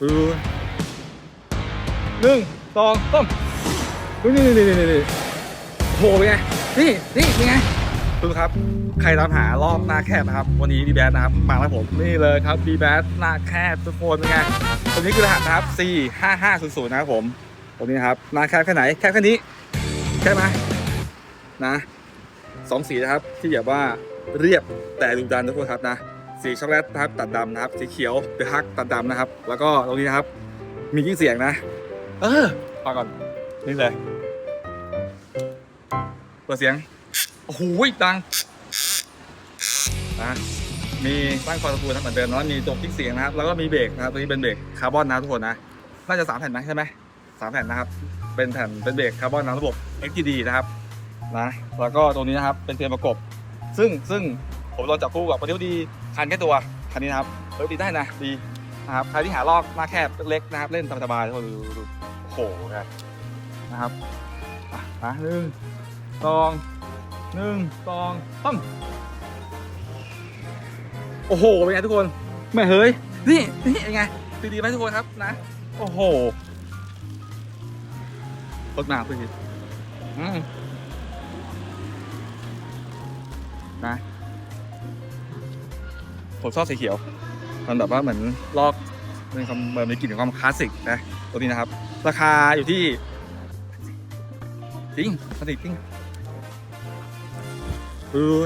ดูหนึ่งสองต้มดูนี่นี่นี่นี่นี่โหเป็นไงนี่นี่เป็นไงดูครับ ใครตามหารอบหน้าแคบนะครับ วันนี้บีแบนะครับมาแล้วผมนี่เลยครับบีแบหน้าแคบทุกคนเป็นไงตัวนี้คือรหัสนะครับ C 5 5 0 0นะครับผมตัวนี้นะครับหน้าแคบแค่ไหนแคบแค่นี้แคบไหมนะสองสีนะครับที่แบบว่าเรียบแต่ดุดันทุกคนครับนะ สีช็อกโกแลตนะครับตัดดำนะครับ สีเขียวเดอะฮักตัดดำนะครับ แล้วก็ตรงนี้นะครับ มียิ่งเสียงนะ เออฟังก่อนนี่เลยเปิดเสียงโอ้โหดังนะมีตั้งคอนโทรลนะเหมือนเดิมแล้วมีจบทิ้งเสียงนะครับ แล้วก็มีเบรกนะครับตัวนี้เป็นเบรกคาร์บอนนะทุกคนนะน่าจะสามแผ่นนะใช่ไหมสามแผ่นนะครับ เป็นแผ่นเป็นเบรกคาร์บอนนะระบบ XTD นะครับนะแล้วก็ตรงนี้นะครับเป็นเตียงประกบ ซึ่งซึ่ง ผมลองจับคู่กับโมเดลดีคันแค่ตัวคันนี้นะครับเฮ้ยดีได้นะดีนะครับใครที่หาลอกหน้าแคบเล็กๆนะครับ เล่นสบายๆทุกคนดูดูดูโอ้โหนะนะครับอะมาหนึ่งสองหนึ่งสองต้มโอ้โหเป็นไงทุกคนแม่เฮ้ยนี่นี่เป็นไงดีดีไหมทุกคนครับนะ โอ้โหรถมาเพื่อนคิดอืมนะ ผมชอบสีเขียว มันแบบว่าเหมือนลอกมีความเหมือนมีกลิ่นของความคลาสสิกนะตัวนี้นะครับ ราคาอยู่ที่จริงคลาสสิกจริงเออ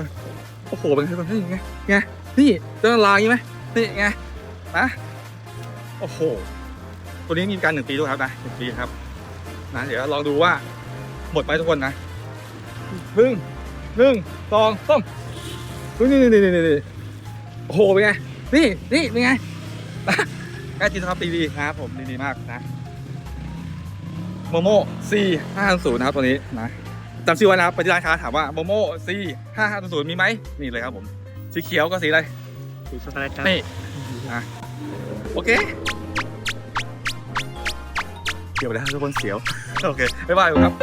โอ้โหเป็นไงเป็นไงไงนี่เจ้าลายไหมนี่ไงนะโอ้โห ตัวนี้มีการหนึ่งปีด้วยครับนะหนึ่งปีครับนะเดี๋ยวลองดูว่า หมดไหมทุกคนนะหนึ่งหนึ่งสองต้มนี่นี่นี่นี่นี่ โอ้โหเป็นไง นี่นี่เป็นไงแอดจีนะครับดีๆนะครับผมดีๆมากนะโมโม่สี่ห้าศูนย์นะครับตัวนี้นะจำชื่อไว้นะครับไปที่ร้านค้าถามว่าโมโม่สี่ห้าห้าศูนย์มีไหมนี่เลยครับผม สีเขียวกับสีอะไรสีช็อกโกแลตครับนี่อะโอเคเกี่ยวไปแล้วทุกคนเสียว โอเคบ๊ายบายครับ